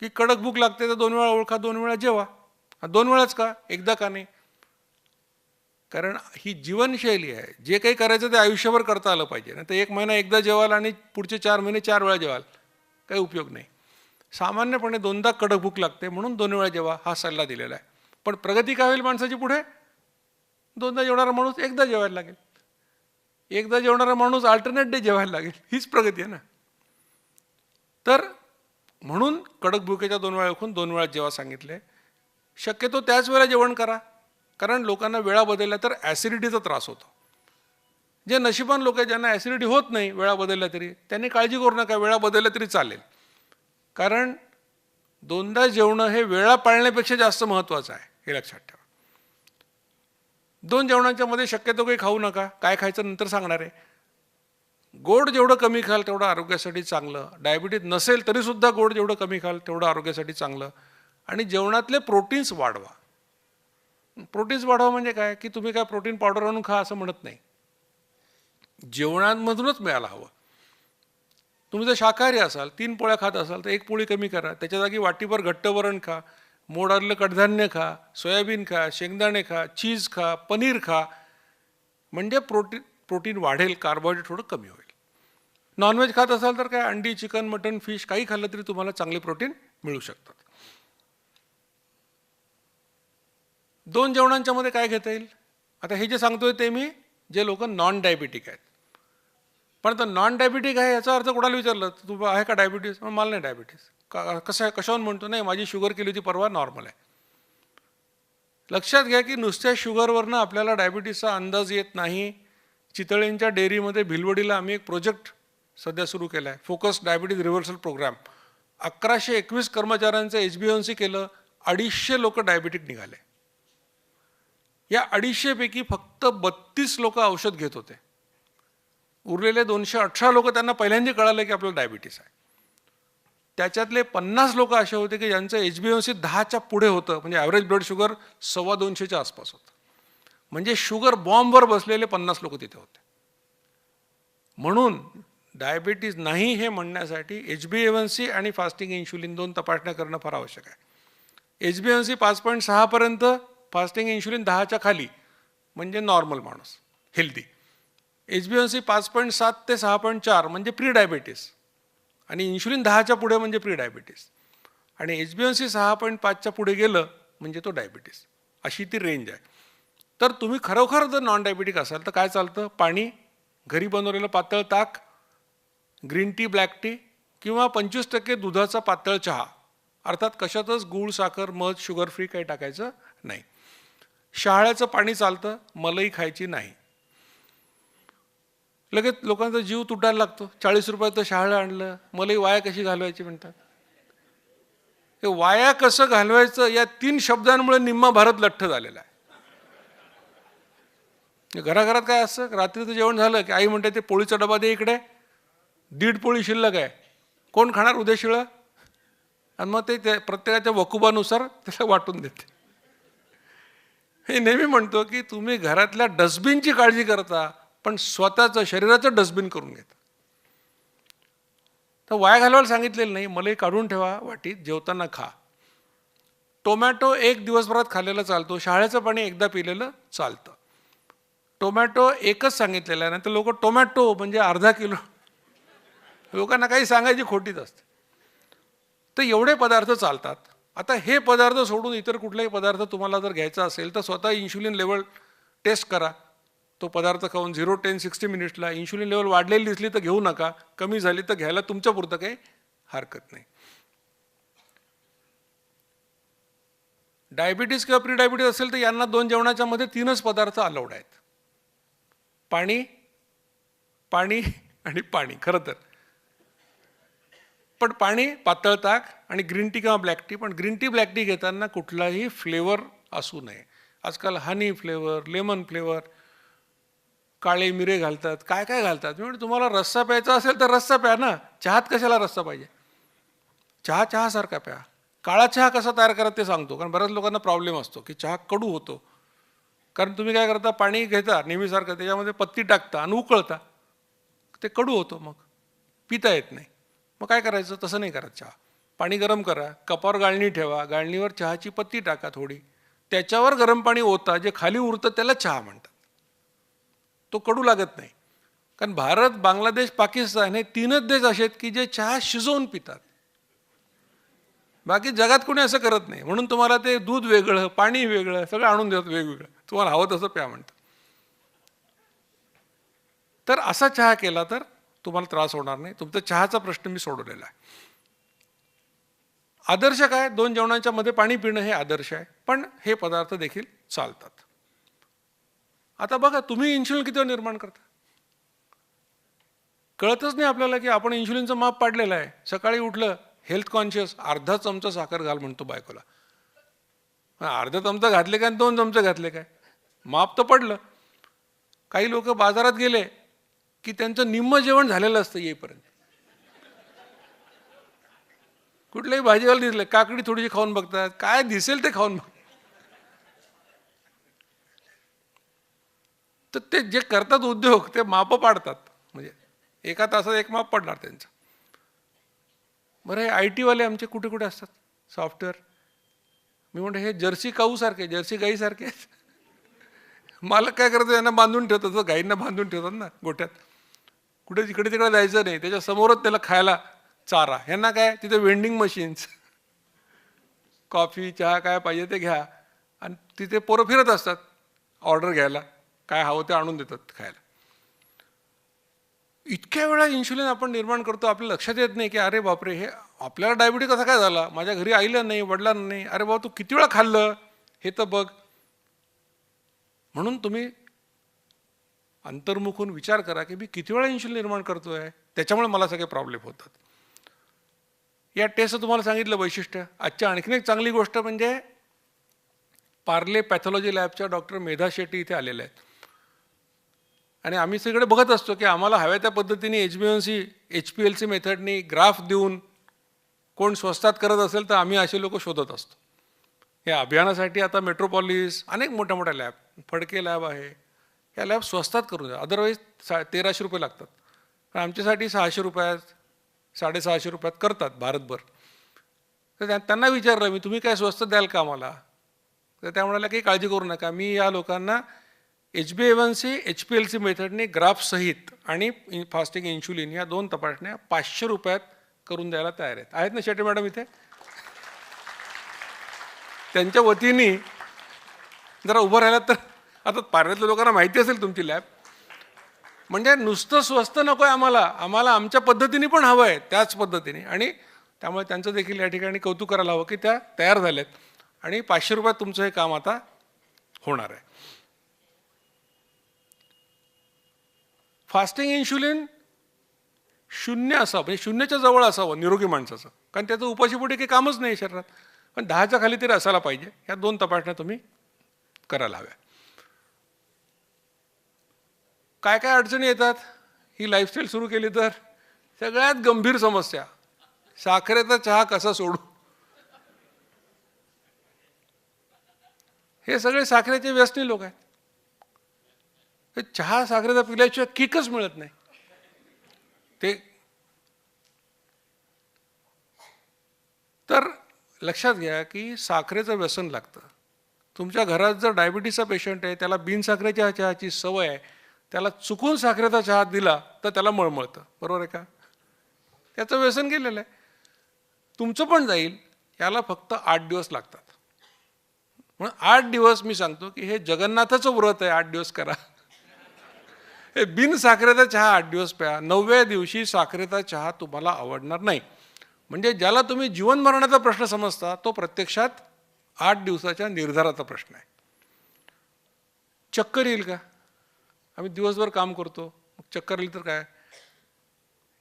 की कडक भूक लागते तर दोन वेळा ओळखा दोन वेळा जेवा. हा, दोन वेळाच का एकदा का नाही. कारण ही जीवनशैली आहे. जे काही करायचं ते आयुष्यभर करता आलं पाहिजे. ना तर एक महिना एकदा जेवाल आणि पुढचे चार महिने चार वेळा जेवाल. काही उपयोग नाही. सामान्यपणे दोनदा कडक भूक लागते म्हणून दोन वेळा जेवा हा सल्ला दिलेला आहे. पण प्रगती काय होईल माणसाची पुढे? दोनदा जेवणारा माणूस एकदा जेवायला लागेल. एकदा जेवणारा माणूस अल्टरनेट डे जेवायला लागेल. हीच प्रगती आहे ना. तर म्हणून कडक भुकेच्या दोन वेळा ओळखून दोन वेळा जेव्हा सांगितले. शक्यतो त्याच वेळेला जेवण करा. कारण लोकांना वेळा बदलल्या तर ॲसिडिटीचा त्रास होतो. जे नशिबान लोक आहेत ज्यांना ॲसिडिटी होत नाही वेळा बदलल्या तरी त्यांनी काळजी करू नका वेळा बदलल्या तरी चालेल. कारण दोनदा जेवणं हे वेळा पाळण्यापेक्षा जास्त महत्त्वाचं आहे हे लक्षात ठेवा. दोन जेवणांच्या मध्ये शक्यतो काही खाऊ नका. काय खायचं नंतर सांगणार आहे. गोड जेवढं कमी खाल तेवढं आरोग्यासाठी चांगलं. डायबिटीज नसेल तरीसुद्धा गोड जेवढं कमी खाल तेवढं आरोग्यासाठी चांगलं. आणि जेवणातले प्रोटीन्स वाढवा. प्रोटीन्स वाढवा म्हणजे काय? की तुम्ही काय प्रोटीन पावडर आणून खा असं म्हणत नाही. जेवणामधूनच मिळायला हवं. तुम्ही जर शाकाहारी असाल तीन पोळ्या खात असाल तर एक पोळी कमी करा. त्याच्या जागी वाटीभर घट्ट वरण खा मोड आलेलं कडधान्य खा सोयाबीन खा शेंगदाणे खा चीज खा पनीर खा. म्हणजे प्रोटीन प्रोटीन वाढेल कार्बोहायड्रेट थोडं कमी होईल. नॉनव्हेज खात असाल तर काय अंडी चिकन मटन फिश काही खाल्लं तरी तुम्हाला चांगले प्रोटीन मिळू शकतात. दोन जेवणांच्या मध्ये काय घेता येईल? आता हे जे सांगतोय ते मी जे लोक नॉन डायबिटिक आहेत. पण आता नॉन डायबिटिक आहे याचा अर्थ कोणाला विचारलं? तर तू आहे का डायबिटीस मला नाही डायबिटीस का कसं आहे कशावरून म्हणतो? नाही माझी शुगर केली होती परवा नॉर्मल आहे. लक्षात घ्या की नुसत्या शुगरवरनं आपल्याला डायबिटीसचा अंदाज येत नाही. चितळेंच्या डेअरीमध्ये भिलवडीला आम्ही एक प्रोजेक्ट सध्या सुरू केला आहे फोकस डायबिटीज रिव्हर्सल प्रोग्राम अकराशे एकवीस कर्मचाऱ्यांचं एच बी एन सी केलं अडीचशे लोक डायबिटिक निघाले. या अडीचशेपैकी फक्त बत्तीस लोक औषध घेत होते. उरलेले दोनशे अठरा लोक त्यांना पहिल्यांदा कळालं की आपल्याला डायबिटीस आहे. त्याच्यातले पन्नास लोक असे होते की ज्यांचं एच बी एन सी दहाच्या पुढे होतं म्हणजे ॲव्हरेज ब्लड शुगर सव्वा दोनशेच्या आसपास होतं. म्हणजे शुगर बॉम्बवर बसलेले पन्नास लोक तिथे होते. म्हणून डायबिटीज नाही हे म्हणण्यासाठी एच बी एन सी आणि फास्टिंग इन्शुलिन दोन तपासण्या करणं फार आवश्यक आहे. एच बी एन सी पाच पॉईंट सहापर्यंत फास्टिंग इन्शुलिन दहाच्या खाली म्हणजे नॉर्मल माणूस healthy. H B N C पाच पॉईंट सात ते सहा पॉईंट चार म्हणजे प्री डायबिटीस आणि इन्शुलिन दहाच्या पुढे म्हणजे प्री डायबिटीस आणि एच बी एन सी सहा पॉईंट पाचच्या पुढे गेलं म्हणजे तो डायबिटीस अशी ती रेंज आहे. तर तुम्ही खरोखर जर नॉन डायबिटिक असाल तर काय चालतं? पाणी घरी बनवलेलं पातळ ताक ग्रीन टी ब्लॅक टी किंवा पंचवीस टक्के दुधाचा पातळ चहा. अर्थात कशातच गूळ साखर मध शुगर फ्री काही टाकायचं नाही. शहाळ्याचं पाणी चालतं मलई खायची नाही. लगेच लोकांचा जीव तुटायला लागतो. चाळीस रुपयाचं शहाळं आणलं मलई वाया कशी घालवायची म्हणतात. हे वाया कसं घालवायचं या तीन शब्दांमुळे निम्मा भारत लठ्ठ झालेला आहे. घराघरात काय असतं रात्रीचं जेवण झालं की आई म्हणते ते पोळीचा डबा दे इकडे. दीड पोळी शिल्लक आहे. कोण खाणार उद्या शिळं? आणि मग ते त्या प्रत्येकाच्या वकुबानुसार त्याला वाटून देते. हे नेहमी म्हणतो की तुम्ही घरातल्या डस्टबिनची काळजी करता पण स्वतःचं शरीराचं डस्टबिन करून घेता. तर वाया घालवायला सांगितलेलं नाही मलाही काढून ठेवा वाटीत जेवताना खा. टोमॅटो एक दिवसभरात खाल्लेला चालतो शाळेचं पाणी एकदा पिलेलं चालतं. टोमॅटो एकच सांगितलेलं आहे नंतर लोक टोमॅटो म्हणजे अर्धा किलो लोकांना काही सांगायची खोटीच असते. तर एवढे पदार्थ चालतात. आता हे पदार्थ सोडून इतर कुठलाही पदार्थ तुम्हाला जर घ्यायचा असेल तर स्वतः इन्शुलिन लेवल टेस्ट करा. तो पदार्थ खाऊन झिरो टेन सिक्स्टी मिनिट्सला इन्शुलिन लेवल वाढलेली दिसली तर घेऊ नका. कमी झाली तर घ्यायला तुमच्या पुरतं काही हरकत नाही. डायबिटीस किंवा प्रीडायबिटीस असेल तर यांना दोन जेवणाच्या मध्ये तीनच पदार्थ अलाउड आहेत. पाणी पाणी आणि पाणी खरं तर. पण पाणी पातळ ताक आणि ग्रीन टी किंवा ब्लॅक टी. पण ग्रीन टी ब्लॅक टी घेताना कुठलाही फ्लेवर असू नये. आजकाल हनी फ्लेवर लेमन फ्लेवर काळे मिरे घालतात. काय काय घालतात? म्हणजे तुम्हाला रस्सा प्यायचा असेल तर रस्सा प्या ना. चहात कशाला रस्सा पाहिजे? चहा चहासारखा प्या. काळा चहा कसा तयार करा ते सांगतो. कारण बऱ्याच लोकांना प्रॉब्लेम असतो की चहा कडू होतो. कारण तुम्ही काय करता पाणी घेता नेहमीसारखं त्याच्यामध्ये पत्ती टाकता आणि उकळता. ते कडू होतो मग. पिता येत नाही. मग काय करायचं? तसं नाही करायचं चहा. पाणी गरम करा कपावर गाळणी ठेवा गाळणीवर चहाची पत्ती टाका थोडी. त्याच्यावर गरम पाणी ओता जे खाली उरतं त्याला चहा म्हणतात. तो कडू लागत नाही. कारण भारत बांगलादेश पाकिस्तान हे तीनच देश असे आहेत की जे चहा शिजवून पितात. बाकी जगात कोणी असं करत नाही. म्हणून तुम्हाला ते दूध वेगळं पाणी वेगळं सगळं आणून देतात वेगवेगळं. तुम्हाला हवं तसं प्या म्हणतात. तर असा चहा केला तर तुम्हाला त्रास होणार नाही. तुमचा चहाचा प्रश्न मी सोडवलेला आहे. आदर्श काय? दोन जेवणांच्या मध्ये पाणी पिणं हे आदर्श आहे पण हे पदार्थ देखील चालतात. आता बघा तुम्ही इन्शुलिन किती निर्माण करता? कळतच नाही आपल्याला की आपण इन्शुलिनचं माप पाडलेलं आहे. सकाळी उठलं हेल्थ कॉन्शियस अर्धा चमचा साखर घाल म्हणतो बायकोला. अर्धा चमचा घातले काय आणि दोन चमचे घातले काय? माप तर पडलं. काही लोक बाजारात गेले की त्यांचं निम्म जेवण झालेलं असतं येईपर्यंत. कुठल्याही भाजीवाला दिसलं काकडी थोडीशी खाऊन बघतात काय दिसेल ते खाऊन बघ तर ते जे करतात उद्योग ते माप पाडतात. म्हणजे एका तासात एक माप पडणार त्यांचं. बरं हे आय टीवाले आमचे कुठे कुठे असतात? सॉफ्टवेअर. मी म्हणतो हे जर्सी काऊसारखे जर्सी गाईसारखे आहेत. मालक काय करतो यांना बांधून ठेवतात गाईंना बांधून ठेवतात ना गोठ्यात. कुठे तिकडे तिकडे जायचं नाही. त्याच्या समोरच त्याला खायला चारा. ह्यांना काय? तिथे वेंडिंग मशीन्स कॉफी चहा काय पाहिजे ते घ्या. आणि तिथे पोरं फिरत असतात. ऑर्डर घ्यायला. काय हवं ते आणून देतात खायला. इतक्या वेळा इन्शुलिन आपण निर्माण करतो आपल्या लक्षात येत नाही की अरे बापरे हे आपल्याला डायबिटीज कसा काय झाला? माझ्या घरी आईला नाही वडिलांना नाही. अरे बाबा तू किती वेळा खाल्लं? हे तर बघ. म्हणून तुम्ही अंतर्मुखून विचार करा की मी किती वेळा इन्शुलिन निर्माण करतोय? त्याच्यामुळे मला सगळे प्रॉब्लेम होतात. या टेस्टचं तुम्हाला सांगितलं वैशिष्ट्य. आजच्या आणखीन एक चांगली गोष्ट म्हणजे पार्ले पॅथॉलॉजी लॅबच्या डॉक्टर मेधा शेट्टी इथे आलेल्या आहेत. आणि आम्ही सगळे बघत असतो की आम्हाला हव्या त्या पद्धतीने H B N C H P L C मेथडनी graph देऊन कोण स्वस्तात करत असेल तर आम्ही असे लोक शोधत असतो. या अभियानासाठी आता मेट्रोपॉलिस अनेक मोठ्या मोठ्या लॅब फडके लॅब आहे. या लॅब स्वस्तात करून द्या. अदरवाईज सा तेराशे रुपये लागतात. पण आमच्यासाठी सहाशे रुपयात साडेसहाशे रुपयात करतात भारतभर. तर त्यांना विचारलं मी तुम्ही काय स्वस्त द्याल का आम्हाला? तर त्या म्हणाल्या काही काळजी करू नका. मी या लोकांना H B A one C H P L C मेथडने ग्राफसहित आणि फास्टिंग इन्शुलिन या दोन तपासण्या पाचशे रुपयात करून द्यायला तयार आहेत. आहेत ना शेट्टी मॅडम इथे? त्यांच्या वतीने जरा उभं राहिलं तर आता पार्ल्यातल्या लोकांना माहिती असेल तुमची लॅब म्हणजे नुसतं स्वस्त नको आहे आम्हाला. आम्हाला आमच्या पद्धतीने पण हवं आहे त्याच पद्धतीने. आणि त्यामुळे त्यांचं देखील या ठिकाणी कौतुक करायला हवं की त्या तयार झाल्यात. आणि पाचशे रुपयात तुमचं हे काम आता होणार आहे. फास्टिंग इन्शुलिन शून्य असावं म्हणजे शून्याच्या जवळ असावं निरोगी माणसाचं. कारण त्याचं उपाशीपोटी काही कामच नाही शरीरात. पण दहाच्या खाली तरी असायला पाहिजे. या दोन तपासण्या तुम्ही करायला हव्या. काय काय अडचणी येतात? ही लाईफस्टाईल सुरू केली तर? सगळ्यात गंभीर समस्या. साखरेचा चहा कसा सोडू? हे सगळे साखरेचे व्यसनी लोक आहेत. चहा साखरेचा पिल्याशिवाय किकच मिळत नाही. ते तर लक्षात घ्या की साखरेचं व्यसन लागतं. तुमच्या घरात जर डायबिटीसचा पेशंट आहे त्याला बिन साखरेच्या चहाची सवय आहे त्याला चुकून साखरेचा चहा दिला तर त्याला मळमळतं बरोबर आहे का? त्याचं व्यसन गेलेलं आहे. तुमचं पण जाईल. याला फक्त आठ दिवस लागतात. म्हणून आठ दिवस मी सांगतो की हे जगन्नाथाचं व्रत आहे. आठ दिवस करा. हे बिन साखरेचा चहा आठ दिवस प्या. नवव्या दिवशी साखरेचा चहा तुम्हाला आवडणार नाही. म्हणजे ज्याला तुम्ही जीवन मरणाचा प्रश्न समजता तो प्रत्यक्षात आठ दिवसाच्या निर्धाराचा प्रश्न आहे. चक्कर येईल का? आम्ही दिवसभर काम करतो. मग चक्कर आली तर काय?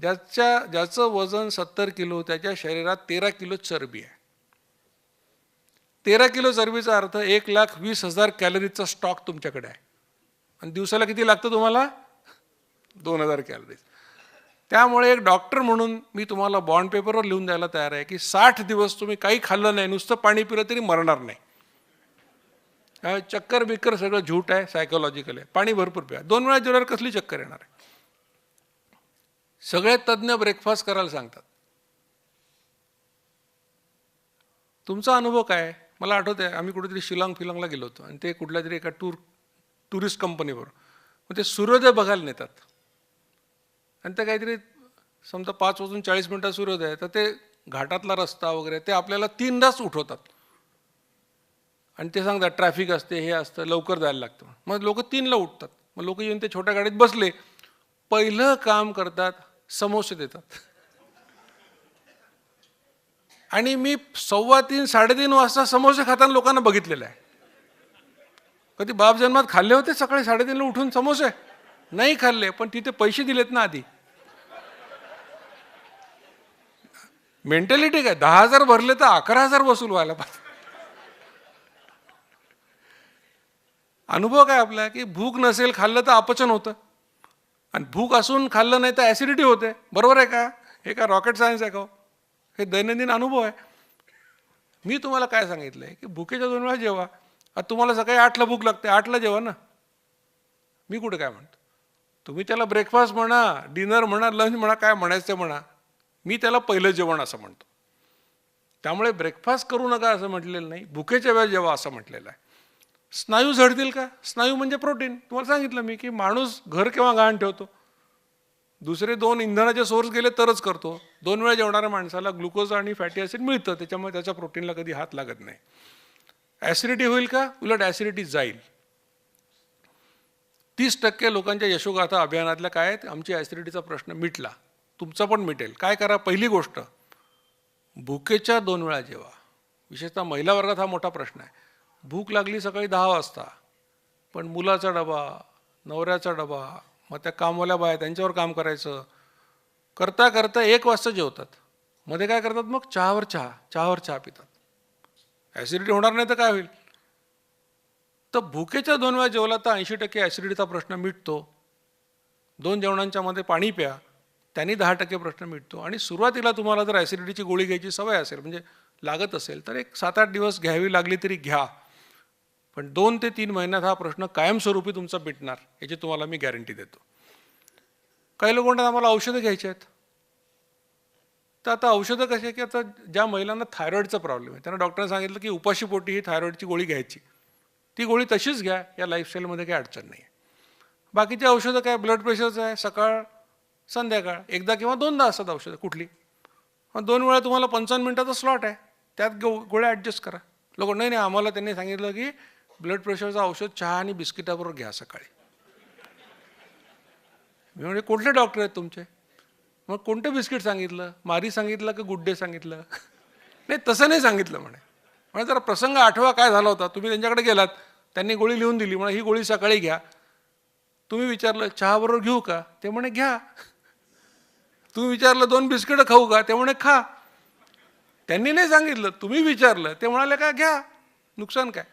ज्याच्या ज्याचं वजन सत्तर किलो त्याच्या शरीरात तेरा किलो चरबी आहे. तेरा किलो चरबीचा अर्थ एक लाख वीस हजार कॅलरीजचा स्टॉक तुमच्याकडे आहे. आणि दिवसाला किती लागतं तुम्हाला? दोन हजार कॅलरीज. त्यामुळे एक डॉक्टर म्हणून मी तुम्हाला बॉन्ड पेपरवर लिहून द्यायला तयार आहे की साठ दिवस तुम्ही काही खाल्लं नाही नुसतं पाणी पिलं तरी मरणार नाही. चक्कर बिक्कर सगळं झूट आहे सायकोलॉजिकल आहे. पाणी भरपूर प्या. दोन वेळा जेवल्यावर कसली चक्कर येणार आहे? सगळे तज्ज्ञ ब्रेकफास्ट करायला सांगतात. तुमचा अनुभव काय मला आठवत आहे आम्ही कुठेतरी शिलांग फिलांगला गेलो होतो आणि ते कुठल्या तरी एका टूर टुरिस्ट कंपनीवर. मग ते सूर्योदय बघायला नेतात. आणि ते काहीतरी समजा पाच वाजून चाळीस मिनटात सूर्योदय तर ते घाटातला रस्ता वगैरे ते आपल्याला तीनदाच उठवतात. आणि ते सांगतात ट्रॅफिक असते हे असतं लवकर जायला लागतं. मग लोक तीनला उठतात. मग लोक येऊन ते छोट्या गाडीत बसले. पहिलं काम करतात समोसे देतात. आणि मी सव्वा तीन साडेतीन वाजता समोसे खाताना लोकांना बघितलेलं आहे. कधी बाप जन्मात खाल्ले होते सकाळी साडेतीनला उठून समोसे? नाही खाल्ले पण तिथे पैसे दिलेत ना आधी. मेंटॅलिटी काय? दहा हजार भरले तर अकरा हजार वसूल व्हायला पाहिजे. अनुभव काय आपला? की भूक नसेल खाल्लं तर अपचन होतं. आणि भूक असून खाल्लं नाही तर ॲसिडिटी होते. बरोबर आहे का? हे का रॉकेट सायन्स आहे का हो? हे? दैनंदिन अनुभव आहे. मी तुम्हाला काय सांगितलं आहे की भुकेच्या दोन वेळा जेवा. आता तुम्हाला सकाळी आठला भूक लागते. आठला जेवा ना. मी कुठं काय म्हणतो? तुम्ही त्याला ब्रेकफास्ट म्हणा डिनर म्हणा लंच म्हणा काय म्हणायचं ते म्हणा. मी त्याला पहिलं जेवण असं म्हणतो. त्यामुळे ब्रेकफास्ट करू नका असं म्हटलेलं नाही. भुकेच्या वेळेस जेव्हा असं म्हटलेलं आहे. स्नायू झडतील का? स्नायू म्हणजे प्रोटीन. तुम्हाला सांगितलं मी की माणूस घर केव्हा गहाण ठेवतो? दुसरे दोन इंधनाचे सोर्स गेले तरच करतो. दोन वेळा जेवणाऱ्या माणसाला ग्लुकोज आणि फॅटी ॲसिड मिळतं त्याच्यामुळे त्याच्या प्रोटीनला कधी हात लागत नाही. ॲसिडिटी होईल का? उलट ॲसिडिटी जाईल. तीस टक्के लोकांच्या यशोगाथा अभियानातल्या काय आहेत? आमची ॲसिडिटीचा प्रश्न मिटला. तुमचा पण मिटेल. काय करा? पहिली गोष्ट भुकेच्या दोन वेळा जेवा. विशेषतः महिला वर्गात हा मोठा प्रश्न आहे. भूक लागली सकाळी दहा वाजता पण मुलाचा डबा नवऱ्याचा डबा मग त्या कामवाल्या बाया त्यांच्यावर काम करायचं. करता करता एक वाजता जेवतात. मध्ये काय करतात मग? चहावर चहा चहावर चहा पितात. ॲसिडिटी होणार नाही तर काय होईल? तर भुकेच्या दोन वेळा जेवला तर ऐंशी टक्के ॲसिडिटीचा प्रश्न मिटतो. दोन जेवणांच्या मध्ये पाणी प्या त्यांनी दहा टक्के प्रश्न मिटतो. आणि सुरुवातीला तुम्हाला जर ॲसिडिटीची गोळी घ्यायची सवय असेल म्हणजे लागत असेल तर एक सात आठ दिवस घ्यावी लागली तरी घ्या. पण दोन ते तीन महिन्यात हा प्रश्न कायमस्वरूपी तुमचा मिटणार याची तुम्हाला मी गॅरंटी देतो. काही लोक म्हणतात आम्हाला औषधं घ्यायची आहेत. तर आता औषधं कशी की आता ज्या महिलांना थायरॉईडचा प्रॉब्लेम आहे त्यांना डॉक्टरने सांगितलं की उपाशीपोटी ही थायरॉईडची गोळी घ्यायची. ती गोळी तशीच घ्या या लाईफस्टाईलमध्ये काही अडचण नाही आहे बाकीची औषधं काय ब्लड प्रेशरचं आहे सकाळ संध्याकाळ एकदा किंवा दोनदा असतात औषधं कुठली. मग दोन वेळा तुम्हाला पंचावन्न मिनिटाचा स्लॉट आहे त्यात गो गोळ्या ॲडजस्ट करा. लोक नाही नाही आम्हाला त्यांनी सांगितलं की ब्लड प्रेशरचं औषध चहा आणि बिस्किटाबरोबर घ्या सकाळी. मी म्हणजे कुठले डॉक्टर आहेत तुमचे? मग कोणतं बिस्किट सांगितलं? मारी सांगितलं का गुड्डे सांगितलं? नाही तसं नाही सांगितलं म्हणे. म्हणजे जरा प्रसंग आठवा काय झाला होता? तुम्ही त्यांच्याकडे गेलात त्यांनी गोळी लिहून दिली म्हणे ही गोळी सकाळी घ्या. तुम्ही विचारलं चहाबरोबर घेऊ का? ते म्हणे घ्या. तुम्ही विचारलं दोन बिस्किटं खाऊ का? ते म्हणे खा. त्यांनी नाही सांगितलं तुम्ही विचारलं ते म्हणाले का घ्या. नुकसान काय?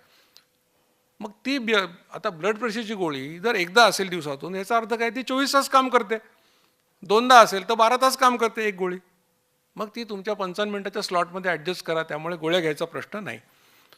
मग ती ब्य- आता ब्लड प्रेशरची गोळी जर एकदा असेल दिवसातून याचा अर्थ काय? ती चोवीस तास काम करते. दोनदा असेल तर बारा तास काम करते एक गोळी. मग ती तुमच्या पंचावन्न मिनटाच्या स्लॉटमध्ये ॲडजस्ट करा त्यामुळे गोळ्या घ्यायचा प्रश्न नाही.